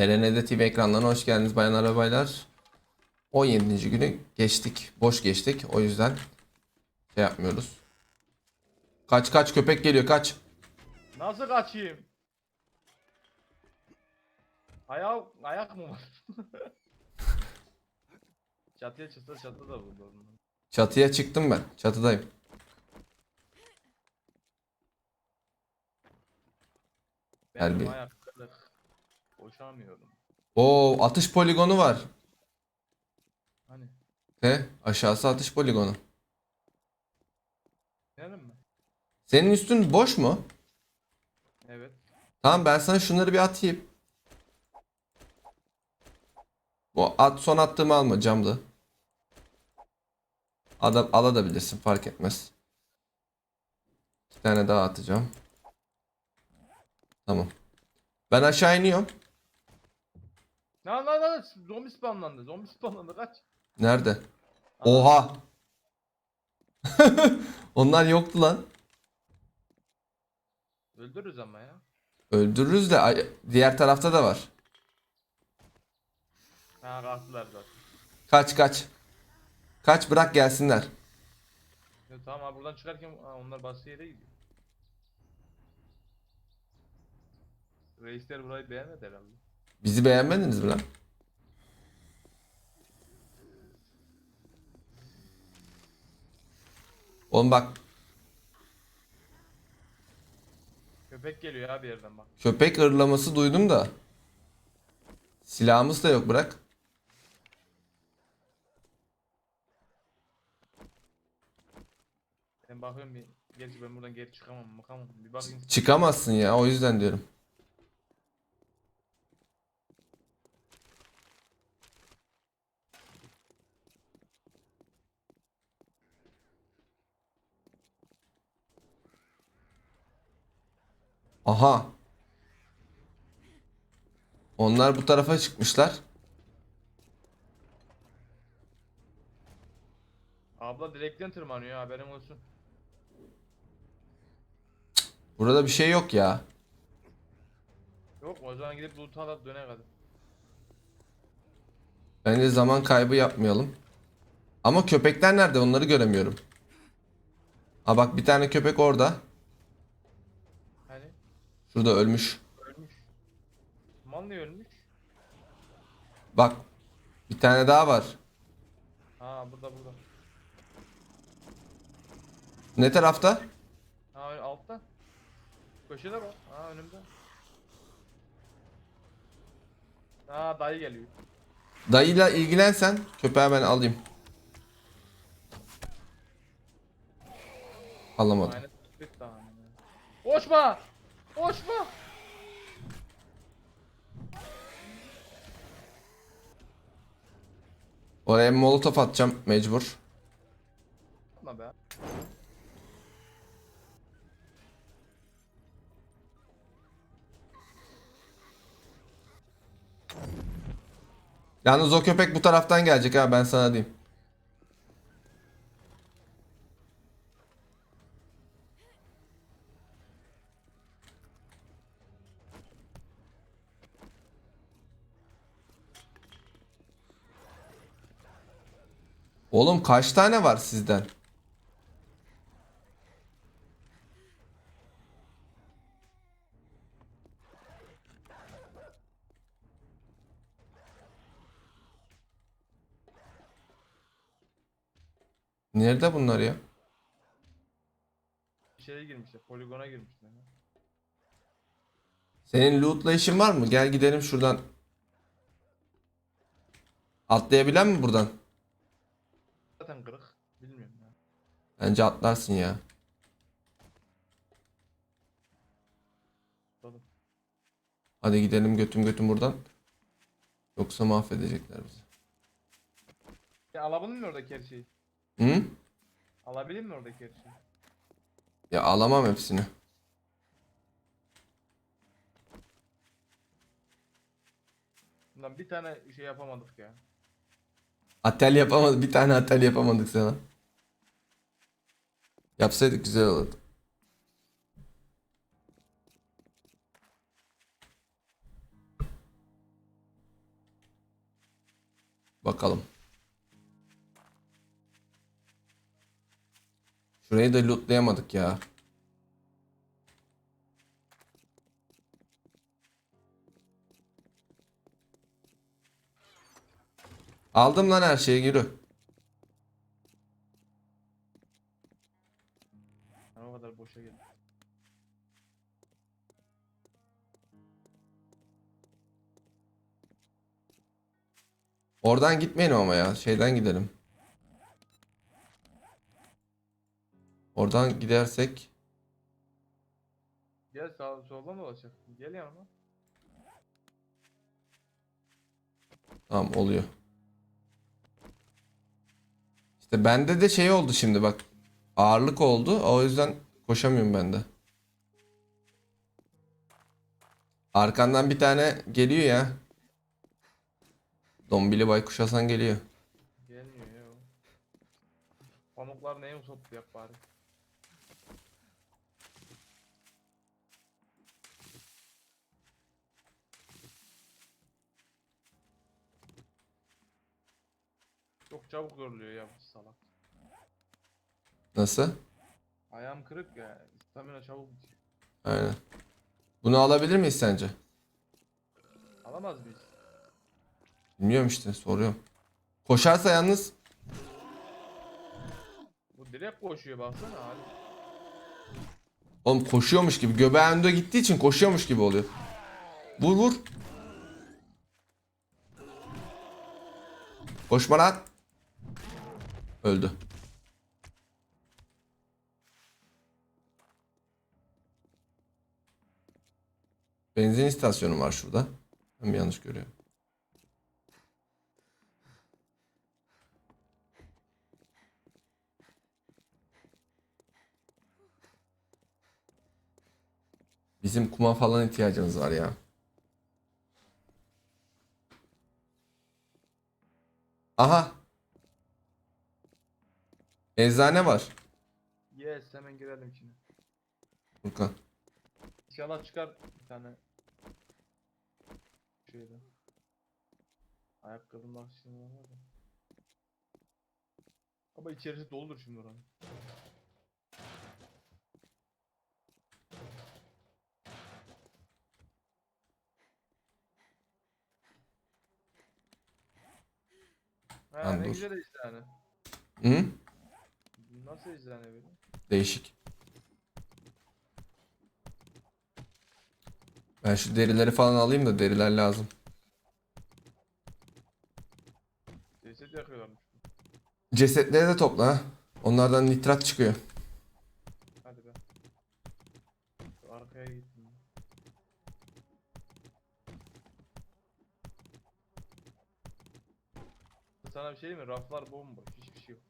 BRN'de TV ekranlarına hoş geldiniz bayan arabaylar. 17. günü geçtik. Boş geçtik. O yüzden şey yapmıyoruz. Kaç kaç köpek geliyor kaç. Nasıl kaçayım? Ayak, ayak mı var? Çatıya çıksa çatı da buldu. Çatıya çıktım ben. Çatıdayım. Benim bir. ayak. Koşamıyorum. Oo atış poligonu var. Hani? He? Aşağısı atış poligonu. Gidelim mi? Senin üstün boş mu? Evet. Tamam ben sana şunları bir atayım. Bu at son attığımı alma camdı. Adam alabilirsin fark etmez. İki tane daha atacağım. Tamam. Ben aşağı iniyorum. Lan lan lan zombi spamlandı. Zombi spamlandı kaç. Nerede? Oha. Onlar yoktu lan. Öldürürüz ama ya. Öldürürüz de ay- diğer tarafta da var. Ha kalktılar zaten. Kaç kaç. Kaç bırak gelsinler. Ya, tamam abi buradan çıkarken ha, onlar bastığı yere gidiyor. Reisler burayı beğenmedi herhalde. Bizi beğenmediniz mi lan? Oğlum bak Köpek geliyor ya bir yerden bak. köpek ırlaması duydum da. Silahımız da yok bırak. Ben bakıyorum bir. Gerçi ben buradan geri çıkamam bakamam. Bir bakayım. Çıkamazsın ya o yüzden diyorum. Aha. Onlar bu tarafa çıkmışlar. Abla direkten tırmanıyor haberin olsun. Burada bir şey yok ya. Yok mu? O zaman gidip loot alıp döne kadar. Bence zaman kaybı yapmayalım. Ama köpekler nerede? Onları göremiyorum. Ha bak bir tane köpek orada. Şurada ölmüş. Ölmüş. Niye ölmüş? Bak bir tane daha var. Ha burada burada. Ne tarafta? Ha altta. Köşede bak. Ha önümde. Ha dayı geliyor. Dayıyla ilgilensen köpeği ben alayım. Alamadım. Aynen. Koşma! Koşma! Oraya molotof atacağım mecbur. Yapma be. Yalnız o köpek bu taraftan gelecek ha ben sana diyeyim. Oğlum kaç tane var sizden? Nerede bunlar ya? Şeye girmişler. Poligona girmişler. Senin loot'la işin var mı? Gel gidelim şuradan. Atlayabilen mi buradan? Zaten kırık. Bilmiyorum ya. Bence atlarsın ya. Oğlum. Hadi gidelim götüm götüm buradan. Yoksa mahvedecekler bizi. Ya alabilir mi oradaki her şeyi? Hı? Alabilir mi oradaki her şeyi? Ya alamam hepsini. Bundan bir tane şey yapamadık ya. Atel yapamadık. Bir tane atel yapamadık sana. Yapsaydık güzel olurdu. Bakalım. Şurayı da lootlayamadık ya. Aldım lan her şeyi yürü. Ben o kadar boşa geldim. Oradan gitmeyelim ama ya. Şeyden gidelim. Oradan gidersek Gel sağ soldan dolaşacak. Gel yanıma. tamam oluyor. İşte bende de şey oldu şimdi bak. Ağırlık oldu. O yüzden koşamıyorum ben de. Arkandan bir tane geliyor ya. Dombili baykuş Hasan geliyor. Gelmiyor ya. Pamuklar neyi toplu yap bari. Çok çabuk yoruluyor ya bu salak. Nasıl? Ayağım kırık ya. Stamina çabuk bitiyor. Aynen. Bunu alabilir miyiz sence? Alamaz mıyız? Bilmiyorum işte soruyorum. Koşarsa yalnız Bu direkt koşuyor baksana abi. Oğlum koşuyormuş gibi. Göbeği önde gittiği için koşuyormuş gibi oluyor. Vur vur. Koşma lan. Öldü. Benzin istasyonu var şurada. Ben yanlış görüyorum? Bizim kuma falan ihtiyacımız var ya. Aha. Eczane var. Yes hemen girelim şimdi. Furkan. İnşallah çıkar bir tane. Şeyden. Ayakkabının başlığında var da. Ama içerisi doludur şimdi oranın. Ha Lan ne dur. güzel eczane. Hı? Nasıl eczane böyle? Değişik. Ben şu derileri falan alayım da deriler lazım. Ceset yakıyorlarmış. Cesetleri de topla ha. Onlardan nitrat çıkıyor. Hadi be. Şu arkaya gittim. Sana bir şey mi? Raflar bomboş. Hiçbir şey yok.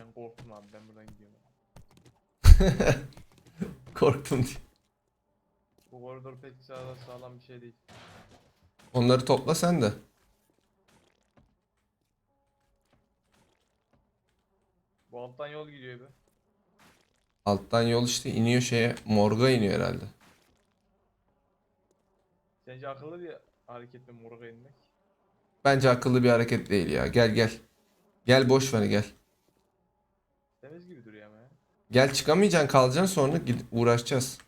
Ben korktum abi. Ben buradan gidiyorum. Korktum diye. Bu koridor pek sağlam, sağlam bir şey değil. Onları topla sen de. Bu alttan yol gidiyor be. Alttan yol işte iniyor şeye morga iniyor herhalde. Sence akıllı bir hareket mi morga inmek? Bence akıllı bir hareket değil ya. Gel gel. Gel boş ver gel. Temiz gibi duruyor ama ya. Gel çıkamayacaksın kalacaksın sonra gidip uğraşacağız.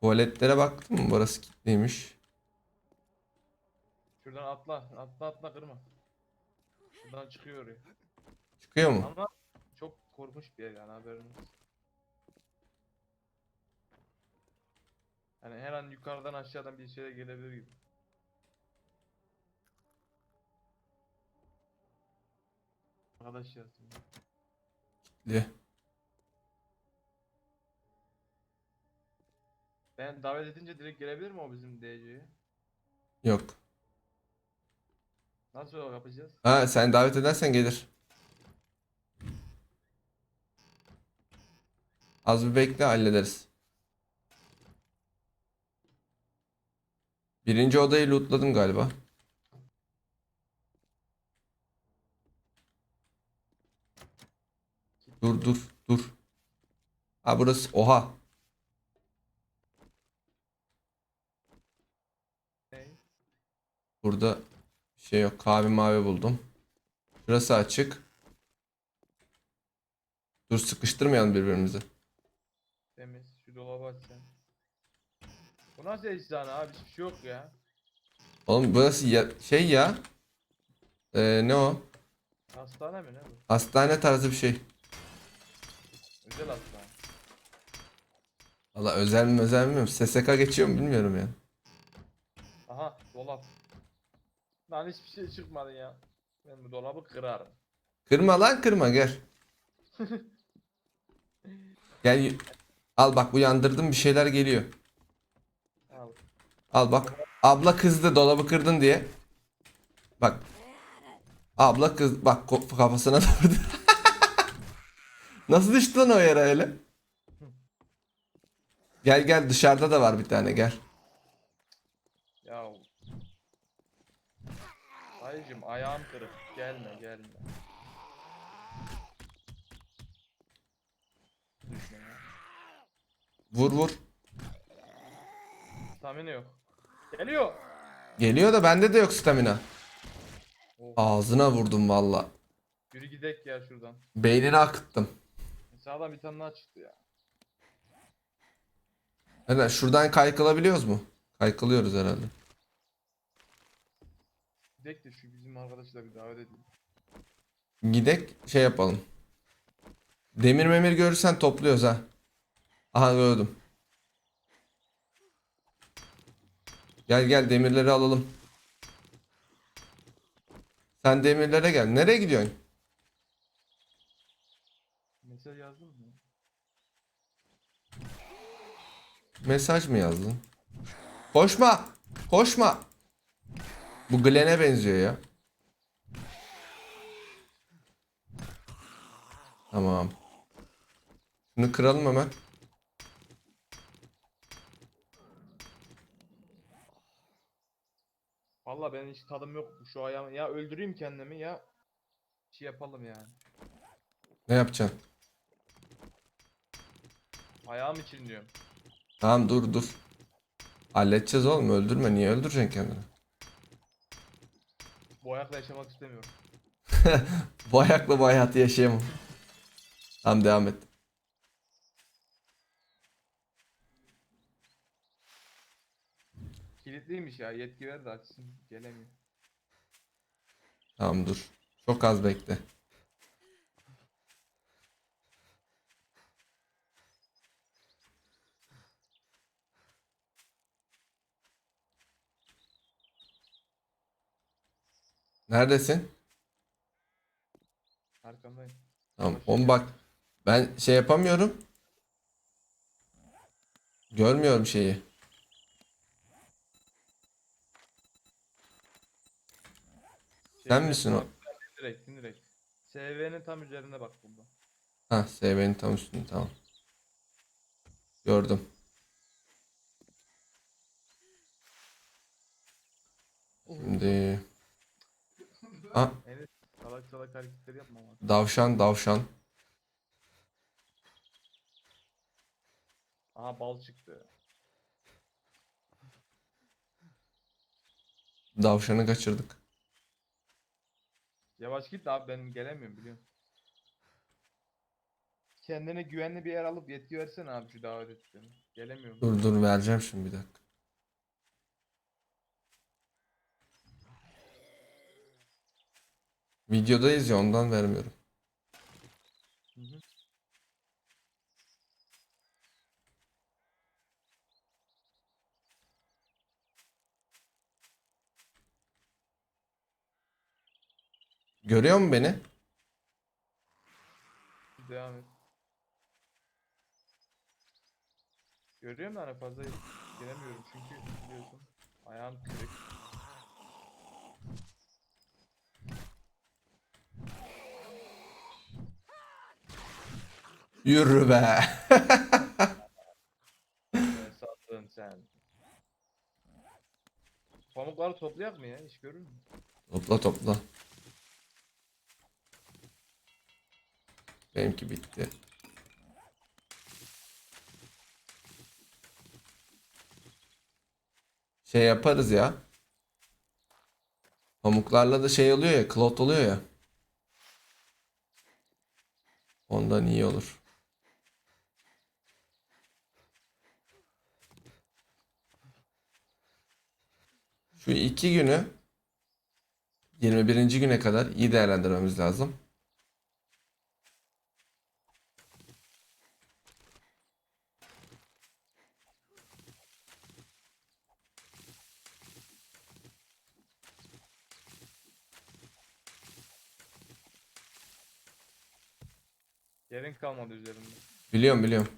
Tuvaletlere baktın mı? Burası kilitliymiş. Şuradan atla. Atla atla kırma. Şuradan çıkıyor oraya. Çıkıyor mu? Ama çok korkunç bir yer yani haberiniz. Yani her an yukarıdan aşağıdan bir şeyler gelebilir gibi. Arkadaş yazdım. Diye. Ben davet edince direkt gelebilir mi o bizim DC'ye? Yok. Nasıl yapacağız? Ha sen davet edersen gelir. Az bir bekle hallederiz. Birinci odayı lootladım galiba. Dur dur dur. Ha burası oha. Burada bir şey yok. Kahve mavi buldum. Şurası açık. Dur sıkıştırmayalım birbirimizi. Temiz. Şu dolabı aç sen. Bu nasıl eczane abi? Hiçbir şey yok ya. Oğlum burası ya, şey ya. Ee, ne o? Hastane mi ne bu? Hastane tarzı bir şey. Özel hastane. Valla özel mi özel mi bilmiyorum. SSK geçiyor mu bilmiyorum yani. Aha dolap. Lan hiçbir şey çıkmadı ya. Ben bu dolabı kırarım. Kırma lan kırma gel. Gel al bak uyandırdım bir şeyler geliyor. Al. Al bak. Abla kızdı dolabı kırdın diye. Bak. Abla kız bak kafasına vurdu. Nasıl düştü lan o yere öyle? Gel gel dışarıda da var bir tane gel. Ya. Dayıcım ayağım kırık. Gelme gelme. Düşme ya. Vur vur. Stamina yok. Geliyor. Geliyor da bende de yok stamina. Oh, Ağzına vurdum valla. yürü gidek ya şuradan. Beynini akıttım. Sağdan bir tane daha çıktı ya. Neden? Şuradan kaykılabiliyoruz mu? Kaykılıyoruz herhalde. Gidek de şu bizim arkadaşı da bir davet edeyim. Gidek şey yapalım. Demir memir görürsen topluyoruz ha. Aha gördüm. Gel gel demirleri alalım. Sen demirlere gel. Nereye gidiyorsun? Mesaj yazdın mı? Mesaj mı yazdın? Koşma! Koşma! Bu Glenn'e benziyor ya. Tamam. Şunu kıralım hemen. Valla benim hiç tadım yok şu ayağımı. Ya öldüreyim kendimi ya şey yapalım yani. Ne yapacaksın? Ayağım için diyorum. Tamam dur dur. Halledeceğiz oğlum öldürme. Niye öldüreceksin kendini? Bu ayakla yaşamak istemiyorum. Bu ayakla bu hayatı yaşayamam. Tamam devam et. Kilitliymiş ya yetki ver de açsın. Gelemiyor. Tamam dur. Çok az bekle. Neredesin? Arkandayım. Tamam. On bak. Ben şey yapamıyorum. Görmüyorum şeyi. Sen Şeyine- misin o? Direkt direkt. SV'nin tam üzerine bak burada. Ha, SV'nin tam üstünde tamam. Gördüm. Şimdi Ha, Evet. Salak salak hareketleri yapma davşan davşan. Aha bal çıktı. Davşanı kaçırdık. Yavaş git abi ben gelemiyorum biliyorum. Kendine güvenli bir yer alıp yetki versene abi şu davet ettiğini. Gelemiyorum. Dur dur vereceğim şimdi bir dakika. Videodayız ya ondan vermiyorum. Görüyor mu beni? Devam et. Görüyorum da hani fazla gelemiyorum çünkü biliyorsun ayağım kırık. Yürü be. Sandın sen. Pamukları toplayak mı ya? Hiç görür mü? Topla topla. Benimki bitti. Şey yaparız ya. Pamuklarla da şey oluyor ya, klot oluyor ya. Ondan iyi olur. Şu iki günü 21. güne kadar iyi değerlendirmemiz lazım. Yerin kalmadı üzerinde. Biliyorum biliyorum.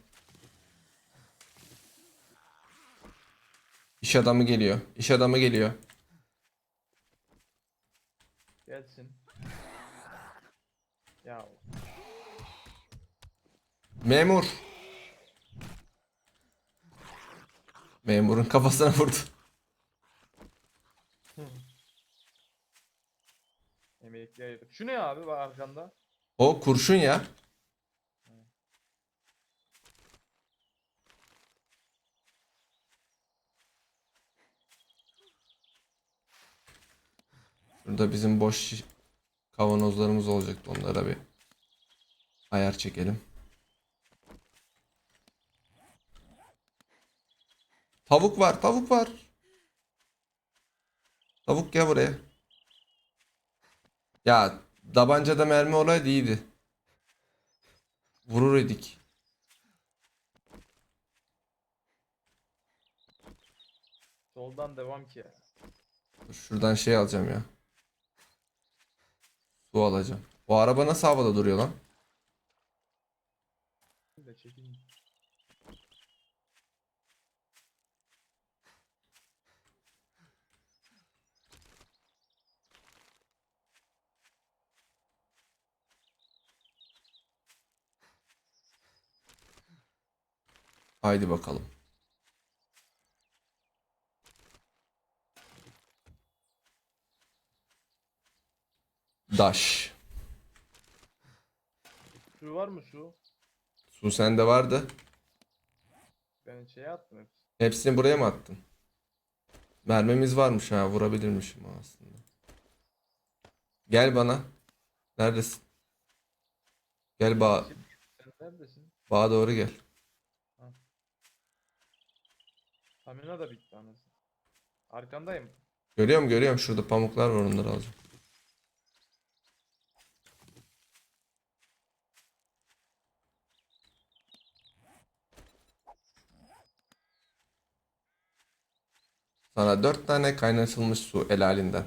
İş adamı geliyor. İş adamı geliyor. Gelsin. Ya Memur. Memurun kafasına vurdu. emekli ayırdık. Şu ne abi bak arkanda? O kurşun ya. Burada bizim boş kavanozlarımız olacaktı. Onlara bir ayar çekelim. Tavuk var, tavuk var. Tavuk gel buraya. Ya tabancada mermi olaydı iyiydi. Vurur idik. Soldan devam ki. Şuradan şey alacağım ya. Su alacağım. Bu araba nasıl havada duruyor lan? Haydi bakalım. Daş. Su var mı su? Su sende vardı. Ben şeye attım hepsi. Hepsini buraya mı attın? Mermimiz varmış ha vurabilirmişim aslında. Gel bana. Neredesin? Gel bağ, Sen neredesin? bağa doğru gel. Stamina da bitti anasını. Arkandayım. Görüyorum görüyorum şurada pamuklar var onları alacağım. Sana dört tane kaynatılmış su helalinden.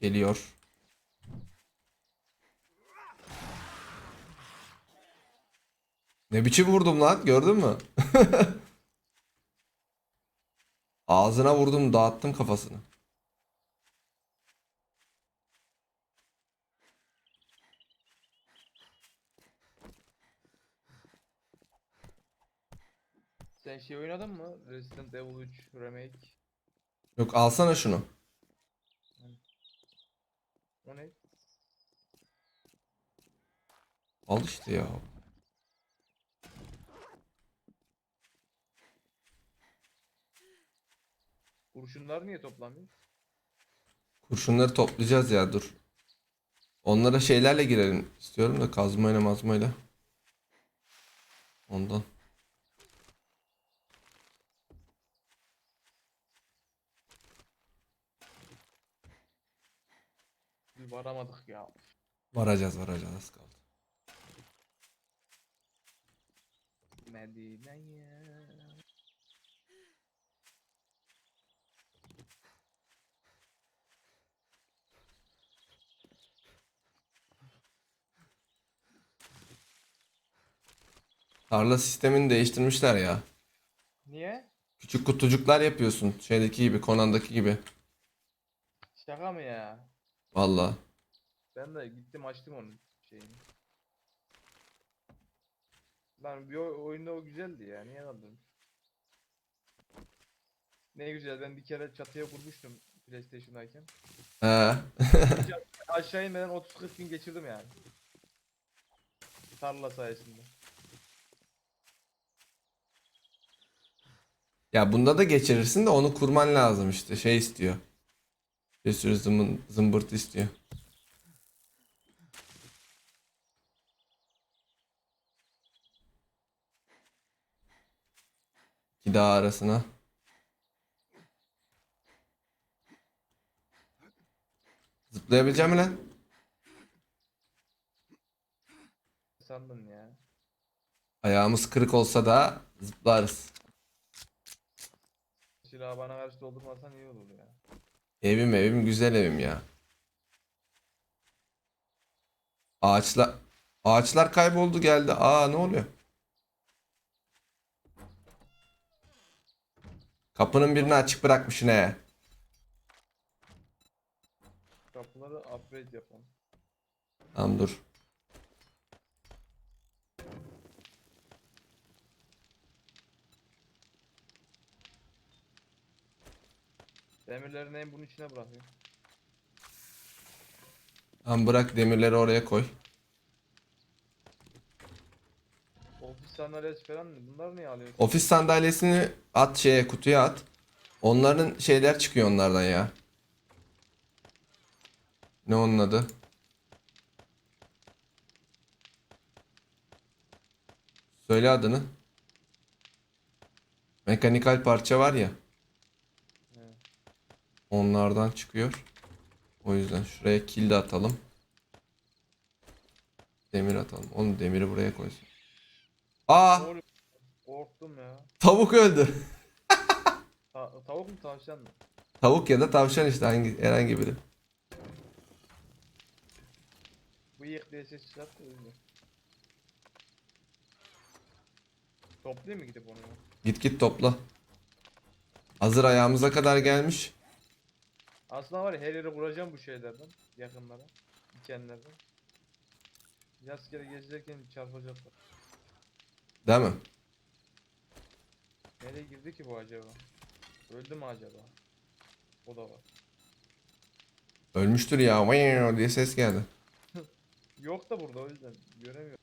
Geliyor. Ne biçim vurdum lan gördün mü? Ağzına vurdum dağıttım kafasını. Sen şey oynadın mı? Resident Evil 3 Remake. Yok alsana şunu. O ne? Al işte ya. Kurşunlar niye toplamıyor? Kurşunları toplayacağız ya dur. Onlara şeylerle girelim istiyorum da kazmayla mazmayla. Ondan. Bir varamadık ya. Varacağız varacağız az kaldı. Medine'ye. Tarla sistemini değiştirmişler ya. Niye? Küçük kutucuklar yapıyorsun. Şeydeki gibi, Conan'daki gibi. Şaka mı ya? Valla. Ben de gittim açtım onu. şeyini. Lan bir oy- oyunda o güzeldi ya. Niye aldın? Ne güzel ben bir kere çatıya vurmuştum PlayStation'dayken. He. Aşağı inmeden 30-40 gün geçirdim yani. Tarla sayesinde. Ya bunda da geçirirsin de onu kurman lazım işte. Şey istiyor. Bir sürü zımın, zımbırt istiyor. İki dağ arasına. Zıplayabileceğim mi lan? Sandın ya. Ayağımız kırık olsa da zıplarız. Silahı bana karşı doldurmasan iyi olur ya. Evim evim güzel evim ya. Ağaçlar ağaçlar kayboldu geldi. Aa ne oluyor? Kapının birini açık bırakmış ne? Kapıları upgrade yapalım. Tamam dur. Demirlerini en bunun içine bırakıyorum. Tamam bırak demirleri oraya koy. Ofis sandalyesi falan mı? Bunlar niye alıyor? Ofis sandalyesini at şeye kutuya at. Onların şeyler çıkıyor onlardan ya. Ne onun adı? Söyle adını. Mekanikal parça var ya. Onlardan çıkıyor. O yüzden şuraya kill de atalım. Demir atalım. Onu demiri buraya koysun. Aa! Korktum ya. Tavuk öldü. Ta- tavuk mu tavşan mı? Tavuk ya da tavşan işte hangi herhangi biri. Bıyık diye ses çıkarttı öldü. Toplayayım mı gidip onu? Git git topla. Hazır ayağımıza kadar gelmiş. Aslında var ya her yere vuracağım bu şeylerden. Yakınlara. Dikenlerden. Rastgele gezerken çarpacaklar. Değil mi? Nereye girdi ki bu acaba? Öldü mü acaba? O da var. Ölmüştür ya. Vayyo diye ses geldi. Yok da burada o yüzden göremiyorum.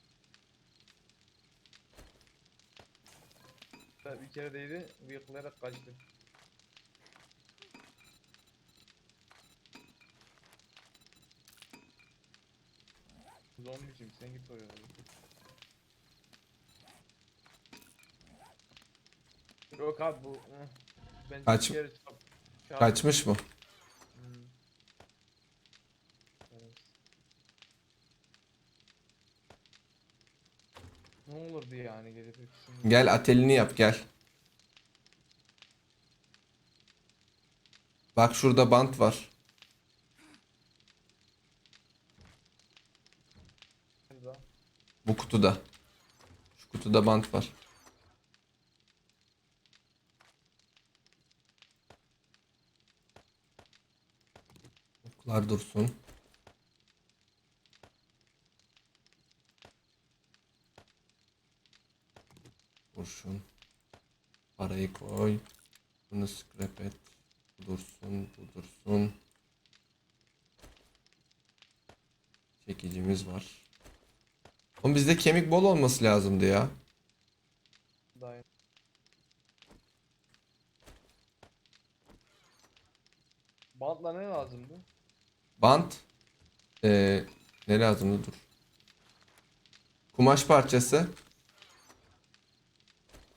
Bir kere değdi, bıyıklayarak kaçtı. Zombicim sen git oraya. Yok abi bu. Ben Kaç- Kaçmış mı? Hmm. Evet. Ne olurdu yani gelip hepsini. Gel atelini yap gel. Bak şurada bant var. Nerede? Bu kutuda. Şu kutuda bant var. Oklar dursun. Kurşun. Parayı koy. Bunu scrap et. Bu dursun, bu dursun. Çekicimiz var. Oğlum bizde kemik bol olması lazımdı ya. Daha Bantla ne lazımdı? Bant. Ee, ne lazımdı dur. Kumaş parçası.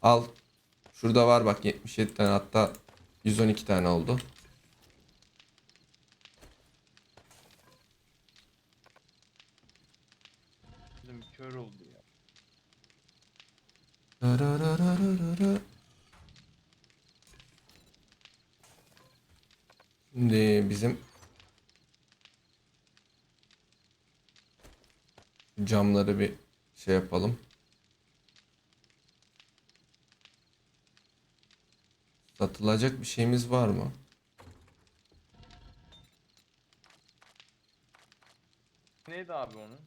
Al. Şurada var bak 77 tane hatta 112 tane oldu. Bizim kör oldu ya. Şimdi bizim camları bir şey yapalım. Satılacak bir şeyimiz var mı? Neydi abi onun?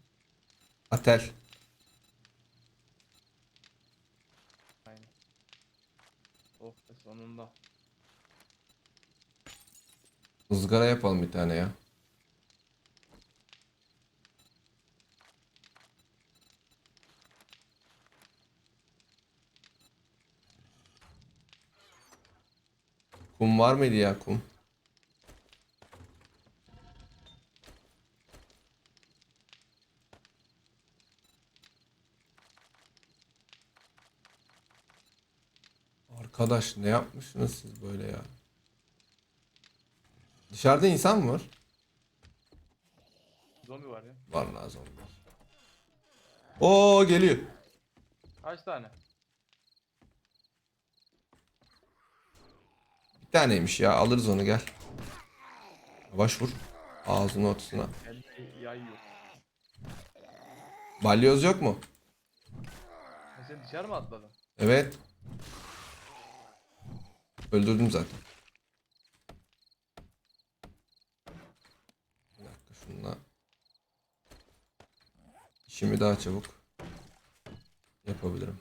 Atel. Aynen. Oh be sonunda. Izgara yapalım bir tane ya. Kum var mıydı ya kum? Arkadaş ne yapmışsınız siz böyle ya? Dışarıda insan mı var? Zombi var ya. Var lazım. Oo geliyor. Kaç tane? Bir taneymiş ya alırız onu gel. Yavaş vur. Ağzının ortasına. Elde yay yok. Balyoz yok mu? Ha, sen dışarı mı atladın? Evet. Öldürdüm zaten. Bir dakika şununla. İşimi daha çabuk yapabilirim.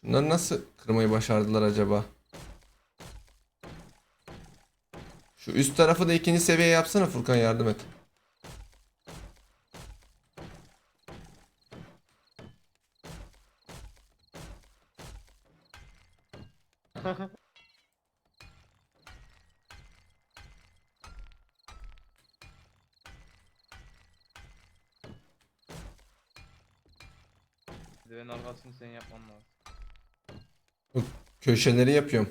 Şunları nasıl kırmayı başardılar acaba? Şu üst tarafı da ikinci seviye yapsana Furkan yardım et. Köşeleri yapıyorum.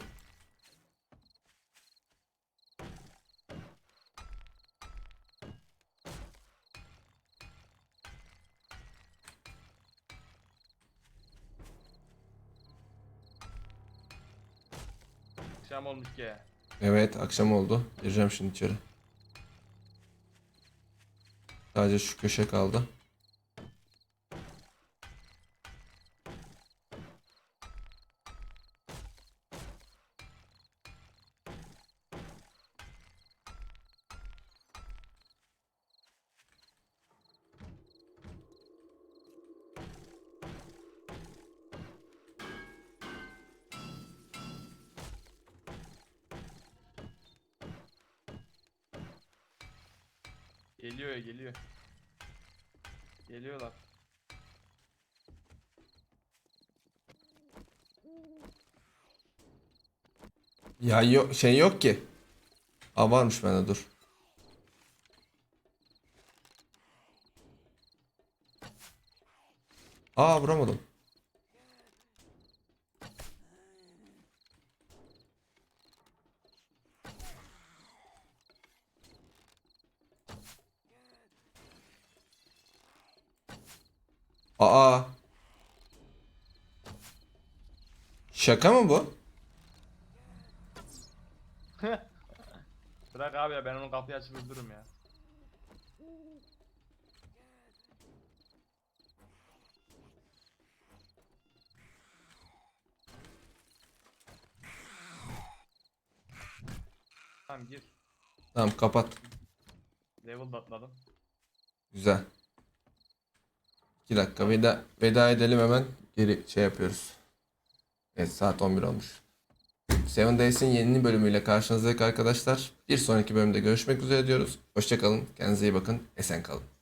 Akşam olmuş ki. Evet akşam oldu. Gireceğim şimdi içeri. Sadece şu köşe kaldı. Ya yok şey yok ki. Aa varmış bende dur. Aa vuramadım. Aa. Şaka mı bu? Bırak abi kapıyı açıp öldürürüm ya. Tamam gir. Tamam kapat. Level da atladım. Güzel. 2 dakika veda, veda edelim hemen. Geri şey yapıyoruz. Evet saat 11 olmuş. Seven Days'in yeni bölümüyle karşınızdayız arkadaşlar. Bir sonraki bölümde görüşmek üzere diyoruz. Hoşçakalın. Kendinize iyi bakın. Esen kalın.